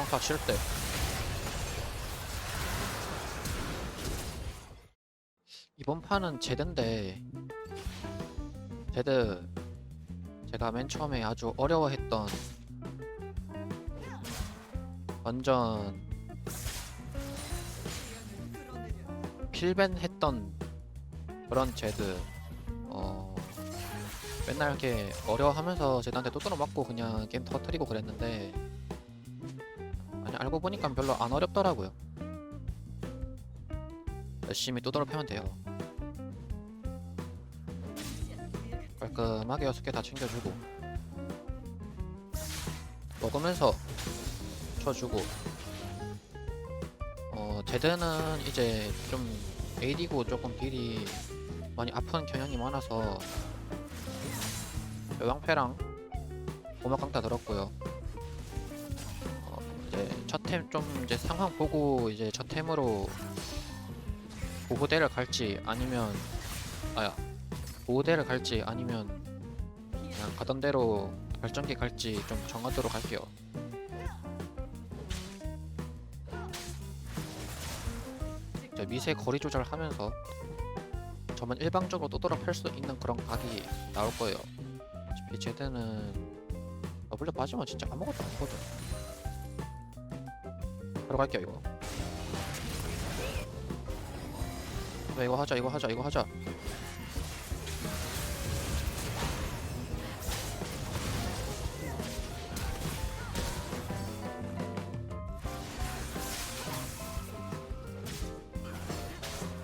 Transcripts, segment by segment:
평타 칠 때. 이번 판은 제드인데 제드 제가 맨 처음에 아주 어려워했던 완전 필벤 했던 그런 제드 어 맨날 이렇게 어려워하면서 제드한테 또또로 맞고 그냥 게임 터트리고 그랬는데 알고 보니까 별로 안 어렵더라고요. 열심히 또또로 패면 돼요. 깔끔하게 여섯 개다 챙겨주고 먹으면서 쳐주고 어 제드는 이제 좀 AD고 조금 딜이 많이 아픈 경향이 많아서 요양패랑 고막강타 들었고요. 어 이제 첫 템 좀 이제 상황 보고 이제 첫 템으로 보호대를 갈지 아니면 아야 보호대를 갈지 아니면 그냥 가던 대로 발전기 갈지 좀 정하도록 할게요. 이제 미세 거리 조절하면서 저만 일방적으로 또돌아팔 수 있는 그런 각이 나올 거예요. 어차피 제드는 더블려 빠지면 진짜 아무것도 아니거든. 들어갈게요 이거. 야, 이거 하자 이거 하자 이거 하자.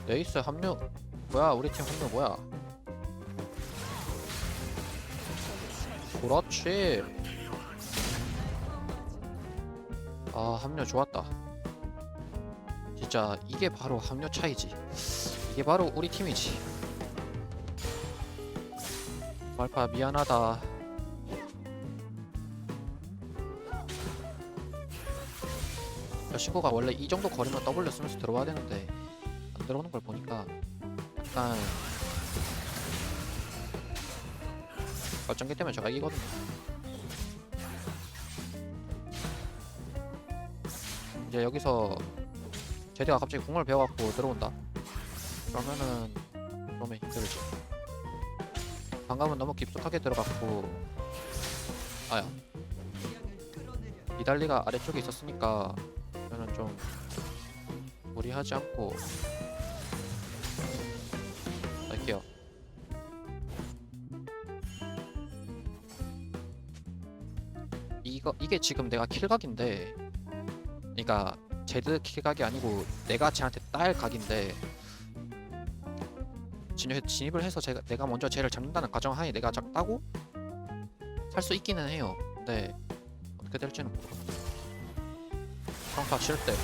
레이스 합류 뭐야 우리 팀 합류 뭐야 그렇지 아 합류 좋았다 진짜 이게 바로 합류 차이지. 이게 바로 우리 팀이지. 말파 미안하다. 여신구가 원래 이 정도 거리면 W 쓰면서 들어와야 되는데 안 들어오는 걸 보니까 약간 발전기 때문에 제가 이기거든요. 이제 여기서 제대가 갑자기 공을 배워갖고 들어온다. 그러면은 너무 힘들지. 방금은 너무 깊숙하게 들어갔고 아야 이달리가 아래쪽에 있었으니까 저는 좀 무리하지 않고 할게요. 이거 이게 지금 내가 킬각인데, 그러니까 제드 킬각이 아니고 내가 쟤한테 딸 각인데 진입 진입을 해서 제가 내가 먼저 쟤를 잡는다는 가정하에 내가 작다고 살 수 있기는 해요. 근데 어떻게 될지는 모르겠어. 평타 칠 때.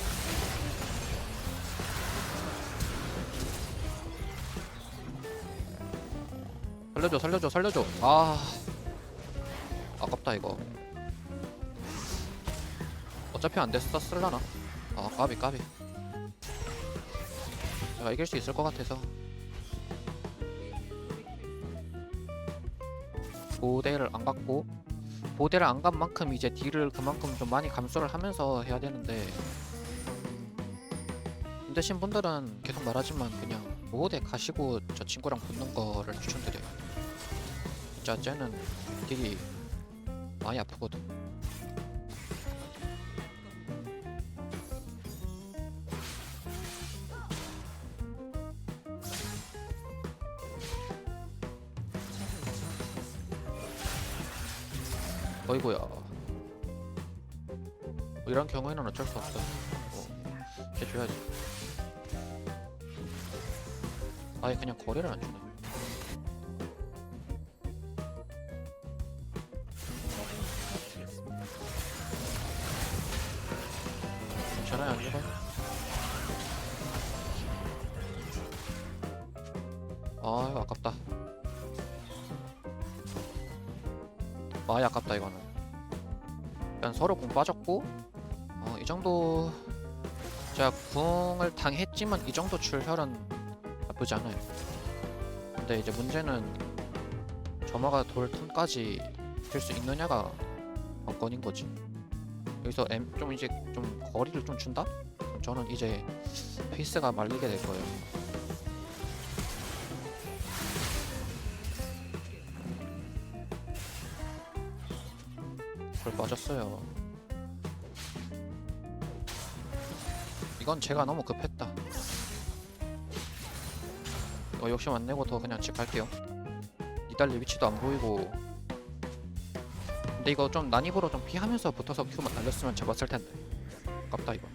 살려줘 살려줘 살려줘 아 아깝다 이거 어차피 안 됐어 쓸라나 아 까비 까비. 내가 이길 수 있을 것 같아서. 보대를 안 갔고 보대를 안 간 만큼 이제 딜을 그만큼 좀 많이 감소를 하면서 해야 되는데. 힘드신 분들은 계속 말하지만 그냥 보호대 가시고 저 친구랑 붙는 거를 추천드려요. 진짜 쟤는 딜이 많이 아프거든 어이구야. 뭐 이런 경우에는 어쩔 수 없어. 어, 해줘야지. 아예 그냥 거래를 안 주네. 괜찮아요 안 죽어요? 아유 아깝다. 많이 아깝다 이거는 일단 서로 공 빠졌고 어, 이 정도 제가 궁을 당했지만 이 정도 출혈은 나쁘지 않아요 근데 이제 문제는 점화가 돌 턴까지 될 수 있느냐가 관건인 거지 여기서 M 좀 이제 좀 거리를 좀 준다? 저는 이제 페이스가 말리게 될 거예요. 불 빠졌어요. 이건 제가 너무 급했다. 어, 욕심 안 내고 더 그냥 집 갈게요. 이달리 위치도 안 보이고. 근데 이거 좀 난입으로 좀 피하면서 붙어서 큐만 날렸으면 잡았을 텐데. 아깝다 이거.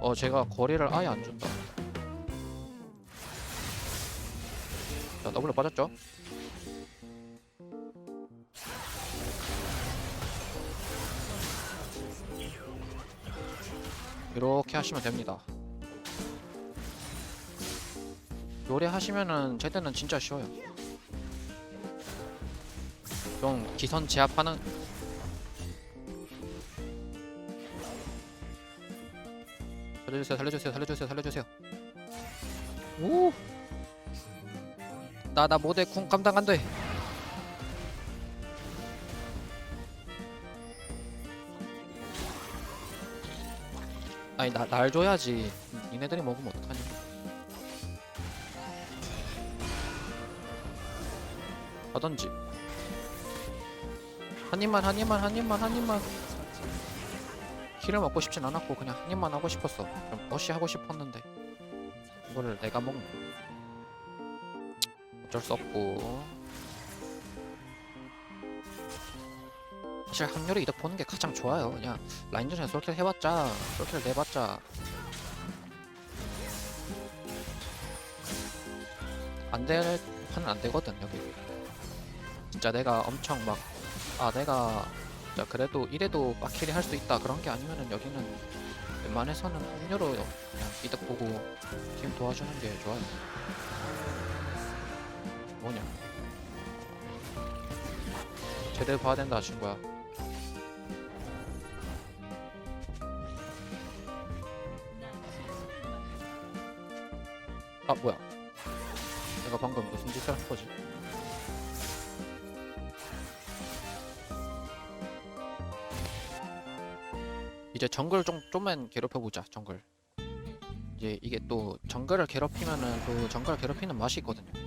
어 제가 거리를 아예 안 준다. 자 더블로 빠졌죠? 이렇게 하시면 됩니다. 요리 하시면은 제대는 진짜 쉬워요. 좀 기선 제압하는 살려주세요, 살려주세요, 살려주세요, 살려주세요. 오, 나나 모델 궁 감당 안 돼. 아니 나 날 줘야지. 니네들이 먹으면 어떡하냐. 하던지. 한 입만 한 입만 한 입만 한 입만. 킬을 먹고 싶진 않았고 그냥 한 입만 하고 싶었어. 좀 어시 하고 싶었는데 이거를 내가 먹는. 어쩔 수 없고. 사실 확률이 이득 보는 게 가장 좋아요. 그냥 라인전에 솔킬 해봤자 솔킬 내봤자 안될 판은 안 되거든 여기. 진짜 내가 엄청 막 아 내가 진짜 그래도 이래도 막킬이 할수 있다 그런 게 아니면은 여기는 웬만해서는 확률로 그냥 이득 보고 팀 도와주는 게 좋아요. 뭐냐? 제대로 봐야 된다 친구야. 아 뭐야? 내가 방금 무슨 짓을 한 거지? 이제 정글 좀 좀만 괴롭혀 보자 정글. 이제 이게 또 정글을 괴롭히면은 그 정글 괴롭히는 맛이 있거든요.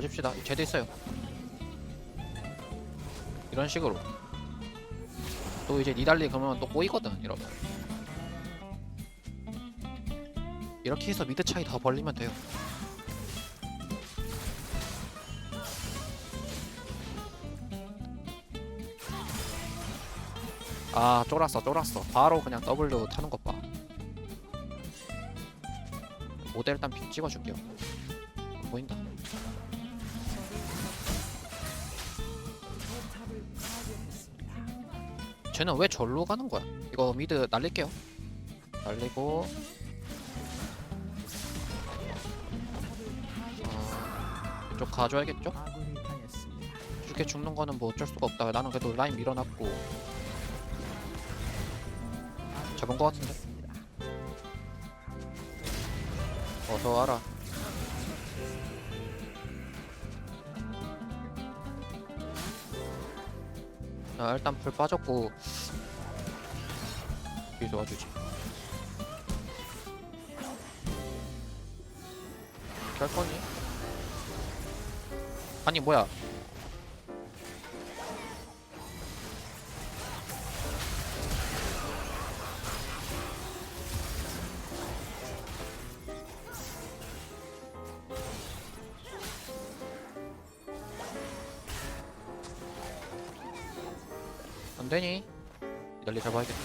맞읍시다. 제대 있어요. 이런 식으로. 또 이제 니달리 그러면 또 꼬이거든 이러면. 이렇게 해서 미드 차이 더 벌리면 돼요. 아 쫄았어 쫄았어 바로 그냥 W 타는 것 봐. 모델 일단 픽 찍어줄게요. 안 보인다. 쟤는 왜 절로 가는 거야? 이거 미드 날릴게요. 날리고 어, 이쪽 가줘야겠죠? 이렇게 죽는 거는 뭐 어쩔 수가 없다. 나는 그래도 라인 밀어놨고 잡은 거 같은데? 어서 와라. 자 일단 불 빠졌고 여기 도와주지. 이렇게 할 거니? 아니 뭐야? 되니? 기다리 잡아야겠다.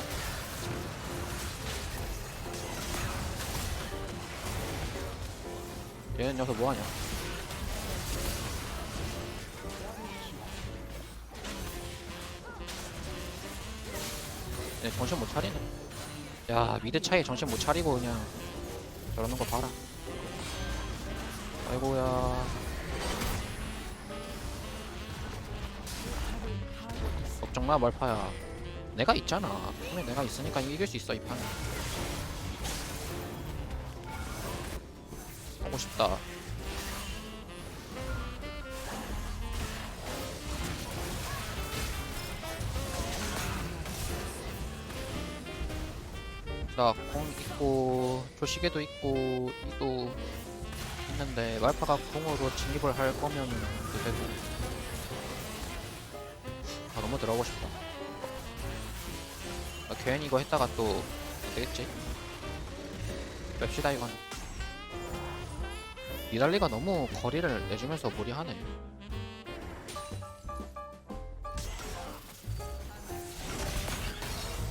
얘는 여기서 뭐하냐? 얘 정신 못 차리네. 야 미드 차이 정신 못 차리고 그냥 저러는 거 봐라. 아이고야. 걱정 마 말파야. 내가 있잖아. 팀에 내가 있으니까 이길 수 있어 이판 하고 싶다. 나공 있고 조시계도 있고 이도 있는데 말파가 공으로 진입을 할 거면 그래도 아 너무 들어가고 싶다. 아, 괜히 이거 했다가 또 안되겠지? 뺍시다 이건 이달리가 너무 거리를 내주면서 무리하네.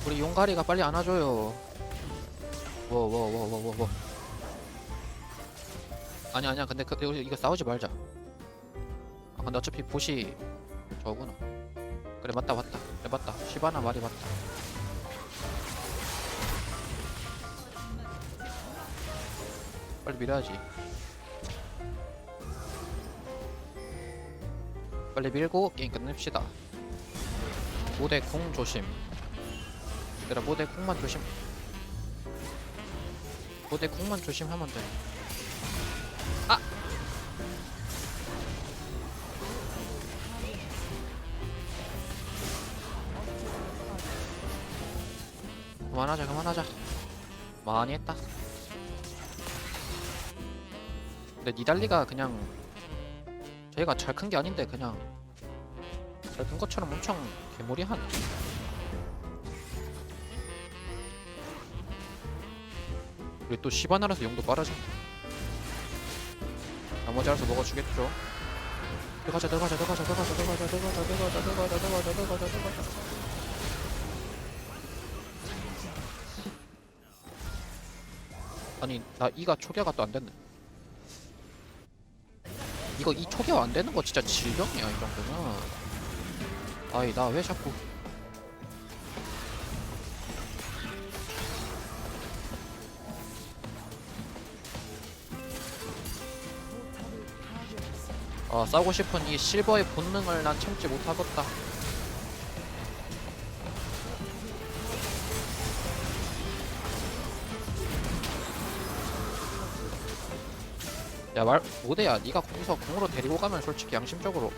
우리 용가리가 빨리 안아줘요. 워워워워워워. 아니 아니야. 근데 그, 이거, 이거 싸우지 말자. 아 근데 어차피 보시 저구나 그래 맞다 맞다. 그래 맞다. 시바나 말이 맞다. 빨리 밀어야지. 빨리 밀고 게임 끝냅시다. 모대 공 조심. 얘들아 모대 콩만 조심. 모대 콩만 조심하면 돼 그만하자 그만하자 많이 했다 근데 니달리가 그냥 저희가 잘 큰 게 아닌데 그냥 잘 큰 것처럼 엄청 개무리하네 우리 또 시바나라서 용도 빠르잖아 나머지 알아서 먹어주겠죠 들어가자 들어가자 들어가자 들어가자 들어가자 들어가자 들어가자 들어가자 들어가자 들어가자 아니 나 이가 초기화가 또 안 됐네. 이거 이 초기화 안 되는 거 진짜 질병이야 이 정도면. 아이 나 왜 자꾸. 아 싸우고 싶은 이 실버의 본능을 난 참지 못하겠다 야 말 모대야 네가 거기서 공으로 데리고 가면 솔직히 양심적으로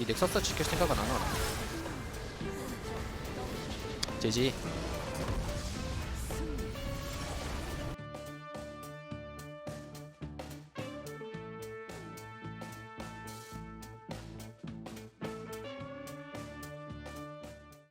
이 넥서스 지킬 생각은 안 하나? 제지